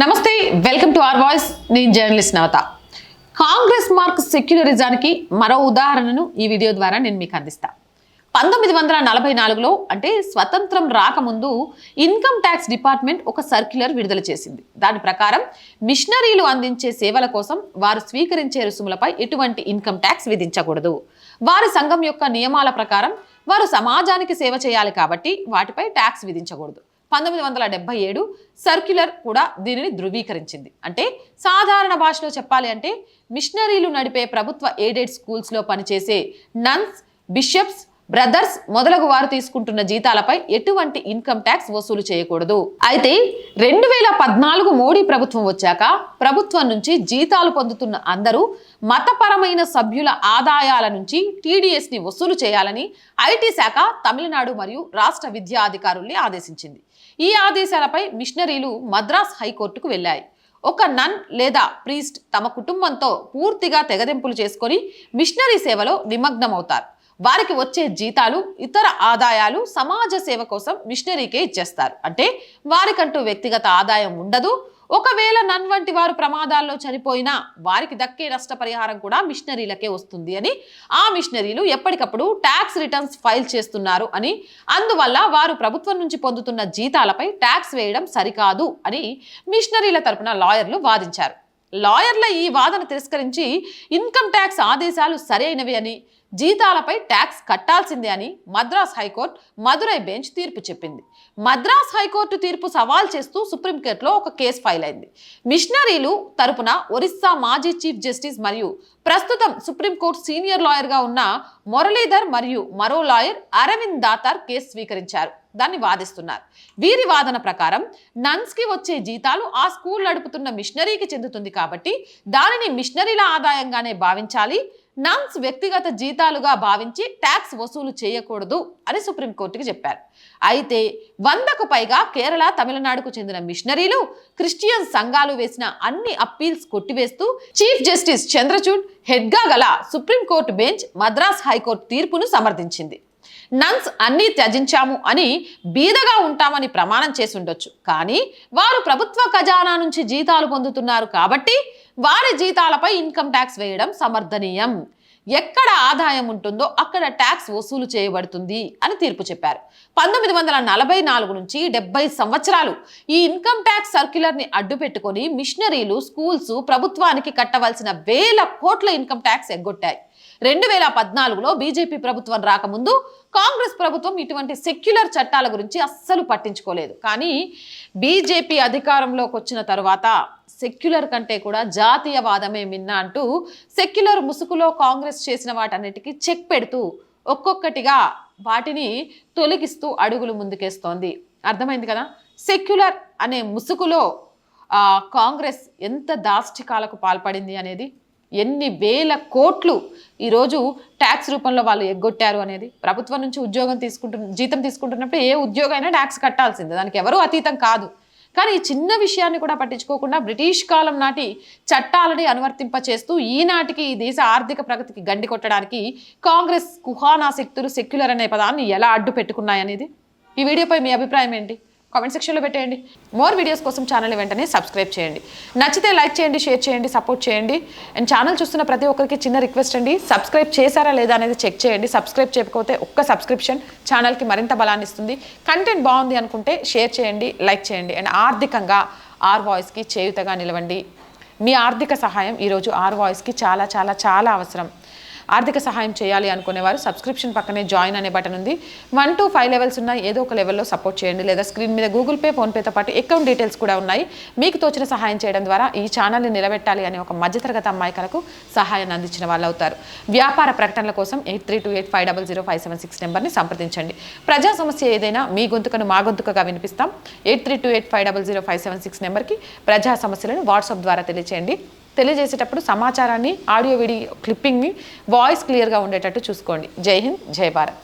నమస్తే welcome to R voice. నేను journalist నవత. Congress mark సెక్యులరిజానికి మరో ఉదాహరణను ఈ వీడియో ద్వారా నేను మీకు అందిస్తా. పంతొమ్మిది వందల నలభై నాలుగులో అంటే స్వతంత్రం రాకముందు ఇన్కమ్ ట్యాక్స్ డిపార్ట్మెంట్ ఒక సర్క్యులర్ విడుదల చేసింది. దాని ప్రకారం మిషనరీలు అందించే సేవల కోసం వారు స్వీకరించే రుసుములపై ఎటువంటి ఇన్కమ్ ట్యాక్స్ విధించకూడదు. వారి సంఘం యొక్క నియమాల ప్రకారం వారు సమాజానికి సేవ చేయాలి కాబట్టి వాటిపై ట్యాక్స్ విధించకూడదు. పంతొమ్మిది వందల డెబ్బై ఏడు సర్క్యులర్ కూడా దీనిని ధృవీకరించింది. అంటే సాధారణ భాషలో చెప్పాలి అంటే మిషనరీలు నడిపే ప్రభుత్వ ఎయిడెడ్ స్కూల్స్లో పనిచేసే నన్స్ బిషప్స్ బ్రదర్స్ మొదలగు వారు తీసుకుంటున్న జీతాలపై ఎటువంటి ఇన్కమ్ ట్యాక్స్ వసూలు చేయకూడదు. అయితే రెండు వేల పద్నాలుగు మోడీ ప్రభుత్వం వచ్చాక ప్రభుత్వం నుంచి జీతాలు పొందుతున్న అందరూ మతపరమైన సభ్యుల ఆదాయాల నుంచి టీడీఎస్ని వసూలు చేయాలని ఐటీ శాఖ తమిళనాడు మరియు రాష్ట్ర విద్యా అధికారుల్ని ఆదేశించింది. ఈ ఆదేశాలపై మిషనరీలు మద్రాస్ హైకోర్టుకు వెళ్ళాయి. ఒక నన్ లేదా ప్రీస్ట్ తమ కుటుంబంతో పూర్తిగా తెగదెంపులు చేసుకొని మిషనరీ సేవలో నిమగ్నమవుతారు. వారికి వచ్చే జీతాలు ఇతర ఆదాయాలు సమాజ సేవ కోసం మిషనరీకే ఇచ్చేస్తారు. అంటే వారికంటూ వ్యక్తిగత ఆదాయం ఉండదు ఒకవేళ నన్ వంటి వారు ప్రమాదాల్లో చనిపోయినా వారికి దక్కే నష్టపరిహారం కూడా మిషనరీలకే వస్తుంది అని ఆ మిషనరీలు ఎప్పటికప్పుడు ట్యాక్స్ రిటర్న్స్ ఫైల్ చేస్తున్నారు అని. అందువల్ల వారు ప్రభుత్వం నుంచి పొందుతున్న జీతాలపై ట్యాక్స్ వేయడం సరికాదు అని మిషనరీల తరపున లాయర్లు వాదించారు. లాయర్ల ఈ వాదన తిరస్కరించి ఇన్కమ్ ట్యాక్స్ ఆదేశాలు సరైనవి అని జీతాలపై ట్యాక్స్ కట్టాల్సిందే అని మద్రాస్ హైకోర్టు మదురై బెంచ్ తీర్పు చెప్పింది. మద్రాస్ హైకోర్టు తీర్పు సవాల్ చేస్తూ సుప్రీంకోర్టులో ఒక కేసు ఫైల్ అయింది మిషనరీలు తరపున ఒరిస్సా మాజీ చీఫ్ జస్టిస్ మరియు ప్రస్తుతం సుప్రీంకోర్టు సీనియర్ లాయర్గా ఉన్న మురళీధర్ మరియు మరో లాయర్ అరవింద్ దాతార్ కేసు స్వీకరించారు. దాన్ని వాదిస్తున్నారు. వీరి వాదన ప్రకారం నన్స్కి వచ్చే జీతాలు ఆ స్కూల్ నడుపుతున్న మిషనరీకి చెందుతుంది కాబట్టి దానిని మిషనరీల ఆదాయంగానే భావించాలి. నన్స్ వ్యక్తిగత జీతాలుగా భావించి ట్యాక్స్ వసూలు చేయకూడదు అని సుప్రీంకోర్టుకి చెప్పారు. అయితే వందకు పైగా కేరళ తమిళనాడుకు చెందిన మిషనరీలు క్రిస్టియన్ సంఘాలు వేసిన అన్ని అప్పీల్స్ కొట్టివేస్తూ చీఫ్ జస్టిస్ చంద్రచూడ్ హెడ్గా గల సుప్రీంకోర్టు బెంచ్ మద్రాస్ హైకోర్టు తీర్పును సమర్థించింది. నన్స్ అన్నీ త్యజించాము అని బీదగా ఉంటామని ప్రమాణం చేసి ఉండొచ్చు. కానీ వారు ప్రభుత్వ ఖజానా నుంచి జీతాలు పొందుతున్నారు కాబట్టి వారి జీతాలపై ఇన్కమ్ ట్యాక్స్ వేయడం సమర్థనీయం. ఎక్కడ ఆదాయం ఉంటుందో అక్కడ ట్యాక్స్ వసూలు చేయబడుతుంది అని తీర్పు చెప్పారు. పంతొమ్మిది వందల నలభై నాలుగు నుంచి డెబ్బై సంవత్సరాలు ఈ ఇన్కమ్ ట్యాక్స్ సర్క్యులర్ని అడ్డు పెట్టుకొని మిషనరీలు స్కూల్స్ ప్రభుత్వానికి కట్టవలసిన వేల కోట్ల ఇన్కమ్ ట్యాక్స్ ఎగ్గొట్టాయి. రెండు వేల పద్నాలుగులో బీజేపీ ప్రభుత్వం రాకముందు కాంగ్రెస్ ప్రభుత్వం ఇటువంటి సెక్యులర్ చట్టాల గురించి అస్సలు పట్టించుకోలేదు. కానీ బీజేపీ అధికారంలోకి వచ్చిన తర్వాత సెక్యులర్ కంటే కూడా జాతీయవాదమే మిన్న అంటూ సెక్యులర్ ముసుగులో కాంగ్రెస్ చేసిన వాటన్నిటికీ చెక్ పెడుతూ ఒక్కొక్కటిగా వాటిని తొలగిస్తూ అడుగులు ముందుకేస్తోంది. అర్థమైంది కదా? సెక్యులర్ అనే ముసుగులో కాంగ్రెస్ ఎంత దాష్టికాలకు పాల్పడింది అనేది? ఎన్ని వేల కోట్లు ఈరోజు ట్యాక్స్ రూపంలో వాళ్ళు ఎగ్గొట్టారు అనేది? ప్రభుత్వం నుంచి ఉద్యోగం తీసుకుంటున్న జీతం తీసుకుంటున్నప్పుడు ఏ ఉద్యోగం అయినా ట్యాక్స్ కట్టాల్సిందే. దానికి ఎవరూ అతీతం కాదు. కానీ ఈ చిన్న విషయాన్ని కూడా పట్టించుకోకుండా బ్రిటిష్ కాలం నాటి చట్టాలని అనువర్తింప చేస్తూ ఈనాటికి ఈ దేశ ఆర్థిక ప్రగతికి గండి కొట్టడానికి కాంగ్రెస్ కుహానా శక్తులు సెక్యులర్ అనే పదాన్ని ఎలా అడ్డు పెట్టుకున్నాయనేది ఈ వీడియోపై మీ అభిప్రాయం ఏంటి? కామెంట్ సెక్షన్లో పెట్టేయండి. మోర్ వీడియోస్ కోసం ఛానల్ వెంటనే సబ్స్క్రైబ్ చేయండి. నచ్చితే లైక్ చేయండి షేర్ చేయండి సపోర్ట్ చేయండి. అండ్ ఛానల్ చూస్తున్న ప్రతి ఒక్కరికి చిన్న రిక్వెస్ట్ అండి. సబ్స్క్రైబ్ చేశారా లేదా అనేది చెక్ చేయండి. సబ్స్క్రైబ్ చేయకపోతే ఒక్క సబ్స్క్రిప్షన్ ఛానల్కి మరింత బలాన్ని ఇస్తుంది. కంటెంట్ బాగుంది అనుకుంటే షేర్ చేయండి లైక్ చేయండి. అండ్ ఆర్థికంగా ఆర్ వాయిస్కి చేయుతగా నిలవండి. మీ ఆర్థిక సహాయం ఈరోజు ఆర్ వాయిస్కి చాలా చాలా చాలా అవసరం. ఆర్థిక సహాయం చేయాలి అనుకునేవారు. సబ్స్క్రిప్షన్ పక్కనే జాయిన్ అనే బటన్ ఉంది. వన్ టు ఫైవ్ లెవెల్స్ ఉన్నాయి ఏదో ఒక లెవెల్లో సపోర్ట్ చేయండి. లేదా స్క్రీన్ మీద గూగుల్ పే ఫోన్పేతో పాటు అకౌంట్ డీటెయిల్స్ కూడా ఉన్నాయి. మీకు తోచిన సహాయం చేయడం ద్వారా ఈ ఛానల్ని నిలబెట్టాలి అనే ఒక మధ్యతరగతి అమ్మాయికలకు సహాయాన్ని అందించిన వాళ్ళు అవుతారు వ్యాపార ప్రకటనల కోసం eight three two eight five double zero five seven six నెంబర్ని సంప్రదించండి. ప్రజా సమస్య ఏదైనా మీ గొంతుకను మా గొంతుకగా వినిపిస్తాం. Eight three two eight five double zero five seven six నెంబర్కి ప్రజా సమస్యలను వాట్సాప్ ద్వారా తెలియచేయండి. తెలియజేసేటప్పుడు సమాచారాన్ని ఆడియో వీడియో క్లిప్పింగ్ని వాయిస్ క్లియర్గా ఉండేటట్టు చూసుకోండి. జై హింద్ జై భారత్.